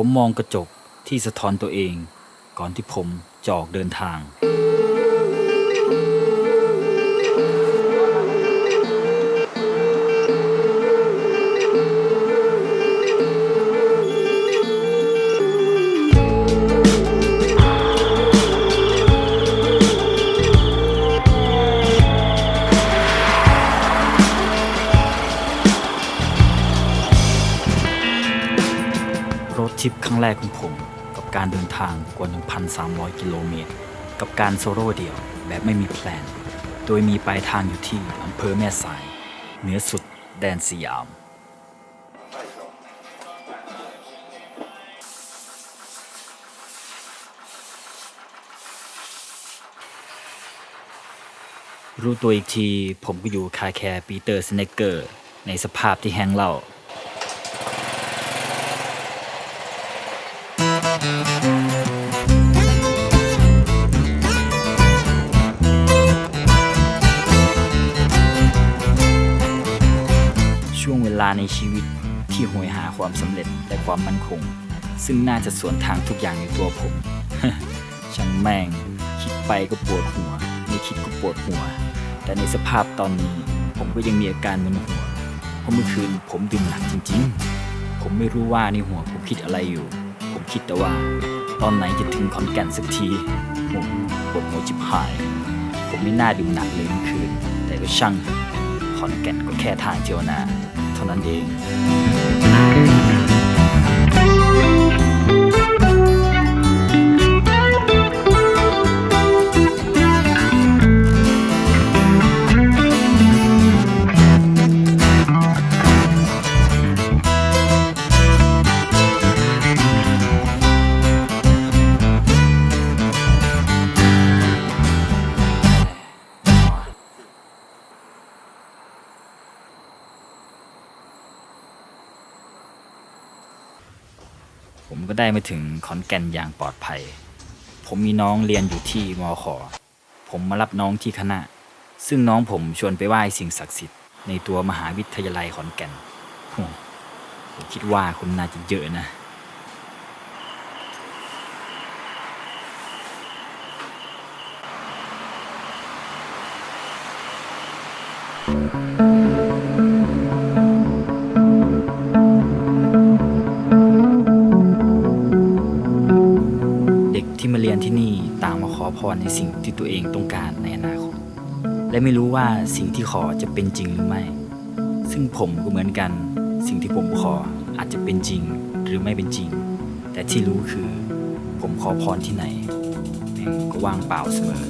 ผมมองกระจกที่สะท้อนตัวเอง ก่อนที่ผมจะออกเดินทาง รถทริปครั้งแรกของผม กับการเดินทางกว่า 1,300 กิโลเมตร กับการโซโล่เดี่ยวแบบไม่มีแพลน โดยมีปลายทางอยู่ที่อำเภอแม่สาย เหนือสุดแดนสยาม รู้ตัวอีกทีผมก็อยู่คาแคร์ปีเตอร์สเนกเกอร์ ในสภาพที่แห้งเล้า ลาในชีวิตที่โหยหาความสำเร็จและความมั่นคง ซึ่งน่าจะสวนทางทุกอย่างในตัวผม ช่างแม่ง คิดไปก็ปวดหัว ไม่คิดก็ปวดหัว แต่ในสภาพตอนนี้ผมก็ยังมีอาการมึนหัว เพราะเมื่อคืนผมดื่มหนักจริง ๆ ผมไม่รู้ว่าในหัวผมคิดอะไรอยู่ ผมคิดแต่ว่า ตอนไหนจะถึงขอนแก่นสักทีผมปวดหัวจิบหาย ผมไม่น่าดื่มหนักเลยเมื่อคืน แต่ก็ช่างเถอะขอนแก่นก็แค่ทางเที่ยวนา เท่า ได้มาถึงขอนแก่นอย่างปลอดภัย ผมมีน้องเรียนอยู่ที่มอขอผมมารับน้องที่คณะ ซึ่งน้องผมชวนไปไหว้สิ่งศักดิ์สิทธิ์ในตัวมหาวิทยาลัยขอนแก่นโหผมคิดว่าคนน่าจะเยอะนะเด็ รในสิ่งที่ตัวเองต้องการในอนาคต และไม่รู้ว่าสิ่งที่ขอจะเป็นจริงหรือไม่ ซึ่งผมก็เหมือนกัน สิ่งที่ผมขออาจจะเป็นจริงหรือไม่เป็นจริง แต่ที่รู้คือ ผมขอพรที่ไหนแม่งก็ว่างเปล่าเสมอ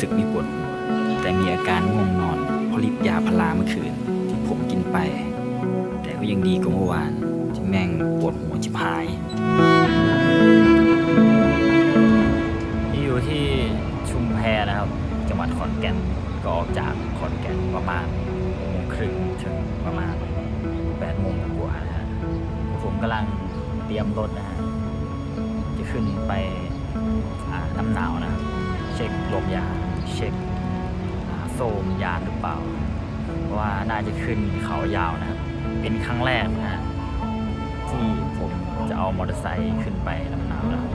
สึกมีปวดหัว แต่มีอาการง่วงนอนเพราะฤทธิ์ยาพาราเมื่อคืนที่ผมกินไป แต่ก็ยังดีกว่าเมื่อวานที่แม่งปวดหัวจิบหายนี่อยู่ที่ชุมแพนะครับ จังหวัดขอนแก่นก็ออกจากขอนแก่นประมาณหกโมงครึ่งถึงประมาณแปดโมงกว่านะฮะผมกำลังเตรียมรถนะฮะจะขึ้นไปน้ำหนาวนะ เช็คลมยา เช็คโซมยานหรือเปล่า ว่าน่าจะขึ้นเขายาวนะครับ เป็นครั้งแรกนะฮะที่ผมจะเอามอเตอร์ไซค์ขึ้นไปน้ำนาวแล้วครับ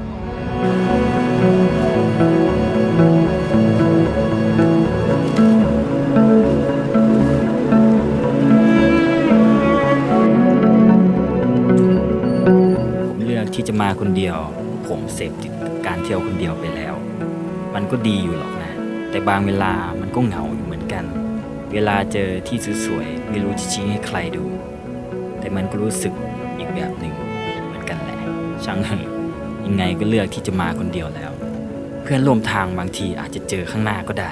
ผมเลือกที่จะมาคนเดียว ผมเสพติดกับการเที่ยวคนเดียวไปแล้ว มันก็ดีอยู่หรอกนะ แต่บางเวลามันก็เหงาอยู่เหมือนกัน เวลาเจอที่สวยๆไม่รู้จะชี้ให้ใครดู แต่มันก็รู้สึกอีกแบบหนึ่งเหมือนกันแหละ ช่างเหอะยังไงก็เลือกที่จะมาคนเดียวแล้ว เพื่อนร่วมทางบางทีอาจจะเจอข้างหน้าก็ได้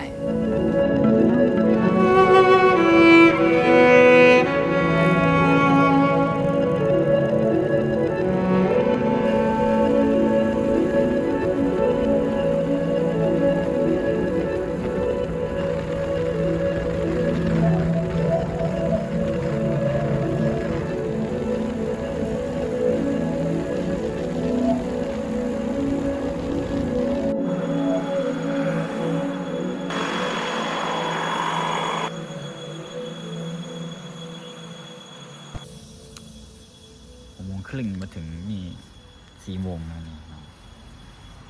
สี่โมงนะนี่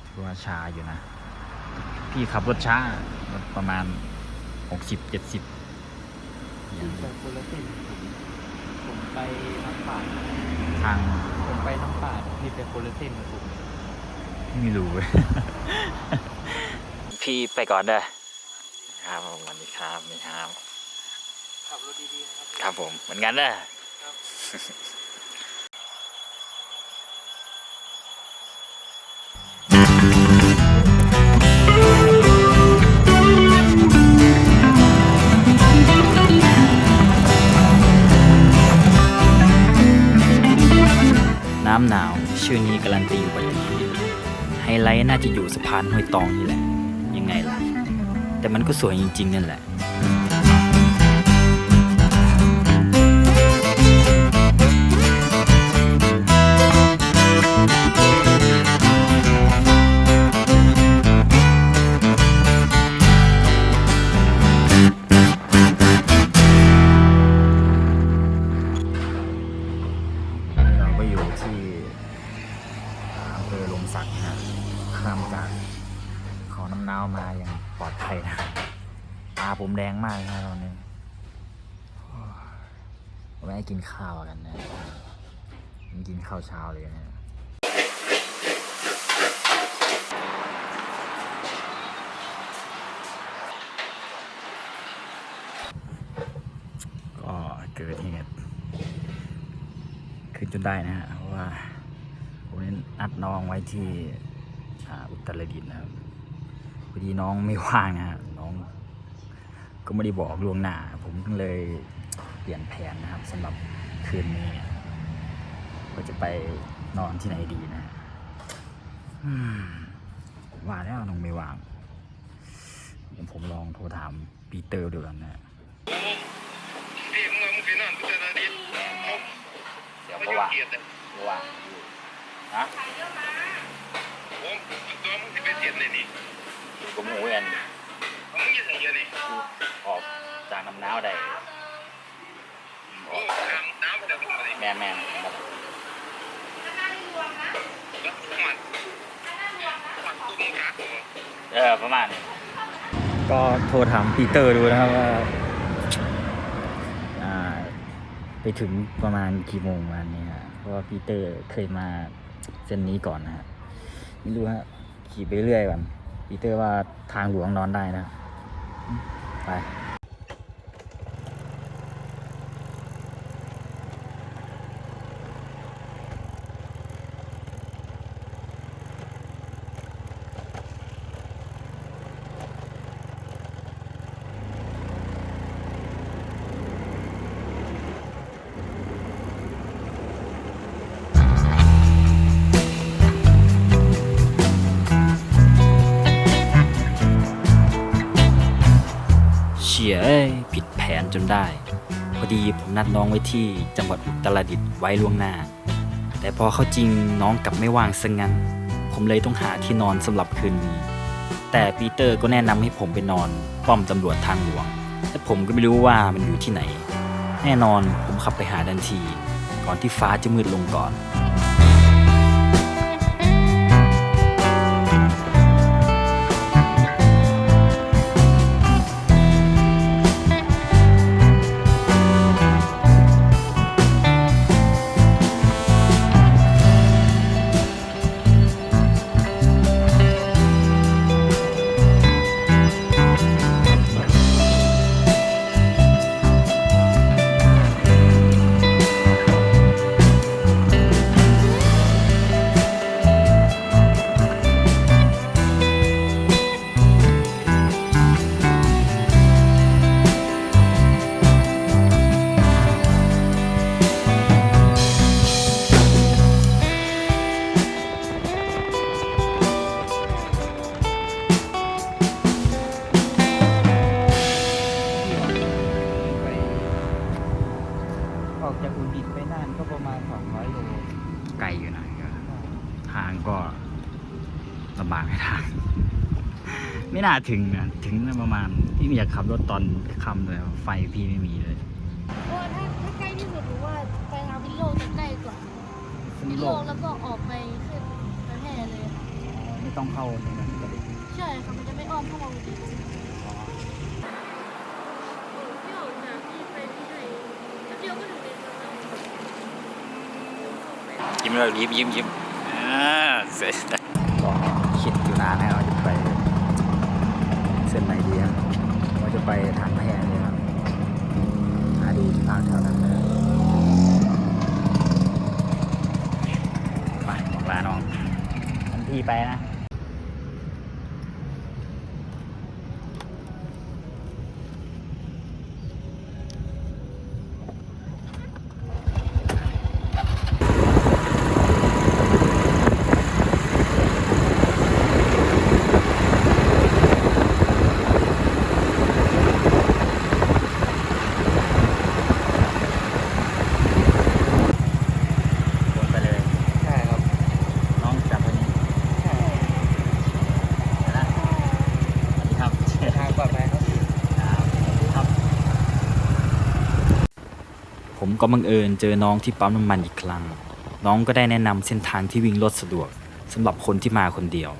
ถือว่าช้าอยู่นะ พี่ขับรถช้ารถประมาณหกสิบเจ็ดสิบผมไปคนละเส้นผมผมไปน้ำป่าดทางผมไปน้ำป่าดนี่เป็นคนละเส้นกับผมไม่รู้พี่ไปก่อนเด้อครับผมสวัสดีครับนี่ครับขับรถดีๆนะครับ ครับผมเหมือนกันเด้อครับำหนาว ชื่อนี้การันตีอุบัติเหตุไฮไลท์น่าจะอยู่สะพานห้วยตองนี่แหละ ยังไงล่ะ แต่มันก็สวยจริงๆนั่นแหละ ที่อำเภอลมสักนะข้ามจากเขาน้ำนาวมาอย่างปลอดภัยนะตาผมแดงมากนะตอนนี้โอ้ยไม่ให้กินข้าวกันนะกินข้าวเช้าเลยนะก็เกิดเหตุขึ้นจนได้นะฮะ ว่าผมนี่นัดน้องไว้ที่อ่าอุตรดิตถ์นะครับพอดีน้องไม่ว่างนะฮะน้องก็ไม่ได้บอกล่วงหน้า ผมก็เลยเปลี่ยนแผนนะครับสำหรับคืนนี้ว่าจะไปนอนที่ไหนดีนะอืมว่าแล้วน้องไม่ว่างเดี๋ยวผมลองโทรถามปีเตอร์ดูกันนะพี่มึงมึงไปนอนกุศลดิษเขาเดี๋ยวเขาก็อยู่ว่า กียรติเลยก็ว่างอยู่ฮะผมตัวมึงจะไปเสียเลยนี่ก็หมูเอ็นมึงจะเสียนี่ออกจากน้ำหนาวได้โอ้น้ำน้ำจะลงมาเลยแม่นแม่นแล้วมันมันตุ้มขาตัวเออประมาณก็โทรถามปีเตอร์ดูนะครับว่าอ่าไปถึงประมาณกี่โมงวันนี้ฮะ เพราะว่าปีเตอร์เคยมาเส้นนี้ก่อนนะฮะไม่รู้ฮะขี่ไปเรื่อยก่อนปีเตอร์ว่าทางหลวงนอนได้นะ ไป ยเอ้ยผิดแผนจนได้ พอดีผมนัดน้องไว้ที่จังหวัดอุตรดิตถ์ไว้ล่วงหน้า แต่พอเข้าจริงน้องกลับไม่ว่างซะงั้น ผมเลยต้องหาที่นอนสำหรับคืนนี้ แต่ปีเตอร์ก็แนะนำให้ผมไปนอน ป้อมตำรวจทางหลวงแต่ผมก็ไม่รู้ว่ามันอยู่ที่ไหน แน่นอนผมขับไปหาทันที ก่อนที่ฟ้าจะมืดลงก่อน ไม่น่าถึงนะถึงประมาณพี่ไม่อยากขับรถตอนค่ำเลยไฟพี่ไม่มีเลยเพราะว่าถ้าถ้าใกล้ที่สุดหรือว่าไปทางพิโลกจะใกล้กว่าพิโลกแล้วก็ออกไปขึ้นต้องเข้าในนั้นก็ได้ใช่ค่ะมันจะไม่อ้อมเข้ามาดีเที่ยวจากที่ไปที่ไหนเที่ยวก็ถึงในเมืองแล้วยิ้มเลยยิ้มยิ้มยิ้มอ่าเสร็จก็คิดอยู่นานนะครับว่าจะไป เส้นไหนดีครับว่าจะ ไปทางแพร่เลยครับหาดูที่พักแถวนั้นเลยไปบอกลาน้องทันทีไปนะ วนไปเลย ใช่ครับ น้องจับคนนี้ ใช่ นะสวัสดีครับ ทางปลอดภัยครับ ครับ ผม ก็บังเอิญเจอน้องที่ปั๊มน้ำมันอีกครั้ง น้องก็ได้แนะนำเส้นทางที่วิ่งรถสะดวกสำหรับคนที่มาคนเดียว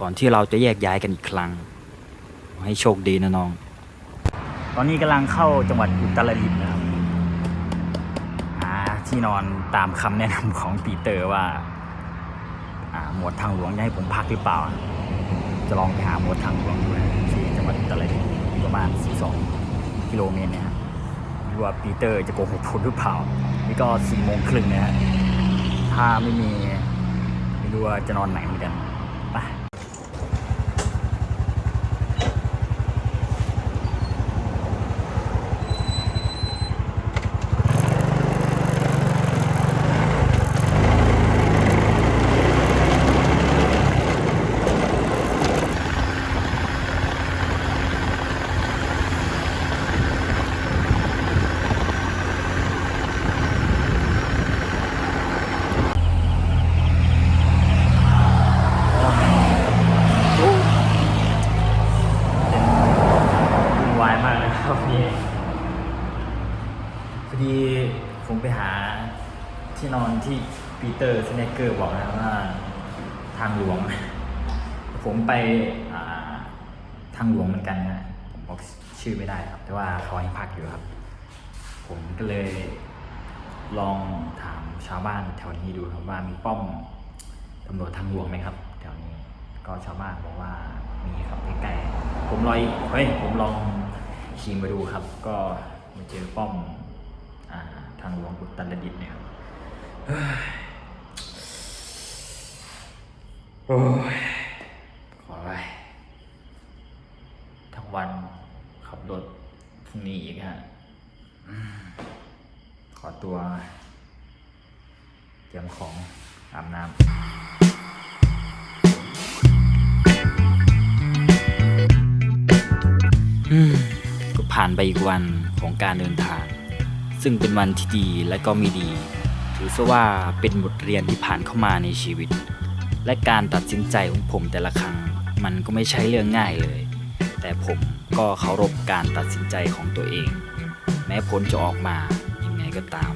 ก่อนที่เราจะแยกย้ายกันอีกครั้ง ให้โชคดีนะน้อง ตอนนี้กำลังเข้าจังหวัดอุตรดิตถ์นะครับหาที่นอนตามคำแนะนำของปีเตอร์ว่าหมวดทางหลวงจะให้ผมพักหรือเปล่า จะลองไปหาหมวดทางหลวงดูนะที่จังหวัดอุตรดิตถ์ประมาณ 12 กิโลเมตรนะฮะไว่าปีเตอร์จะโกหกผมหรือเปล่า นี่ก็สี่โมงครึ่งนะฮะ ถ้าไม่มีไม่รู้ว่าจะนอนไหนเหมือนกันไปวุ่นวายมากเลยครับพี่พ อดีผมไปหาที่นอนที่ปีเตอร์สเนกเกอร์บอกนะว่าทางหลวง ผมไปทางหลวงเหมือนกันนะผมบอกชื่อไม่ได้ครับ แต่ว่าเขาให้พักอยู่ครับ ผมก็เลยลองถามชาวบ้านแถวนี้ดูครับว่ามีป้อมตำรวจทางหลวงไหมครับแถวนี้ก็ชาวบ้านบอกว่ามีครับใกล้ๆผมลอยเฮ้ยผมลองขี่มาดูครับ ก็มาเจอป้อม ทางหลวงอุตรดิตถ์เนี่ยครับเฮ้ยโอ้ยขอไปทั้งวันขับรถพรุ่งนี้อีกฮะอืมขอตัว เตรียมของอาบน้ำอืมก็ผ่านไปอีกวันของการเดินทาง ซึ่งเป็นวันที่ดีและก็ไม่ดี ถือซะว่าเป็นบทเรียนที่ผ่านเข้ามาในชีวิต และการตัดสินใจของผมแต่ละครั้ง มันก็ไม่ใช่เรื่องง่ายเลย แต่ผมก็เคารพการตัดสินใจของตัวเอง แม้ผลจะออกมายังไงก็ตาม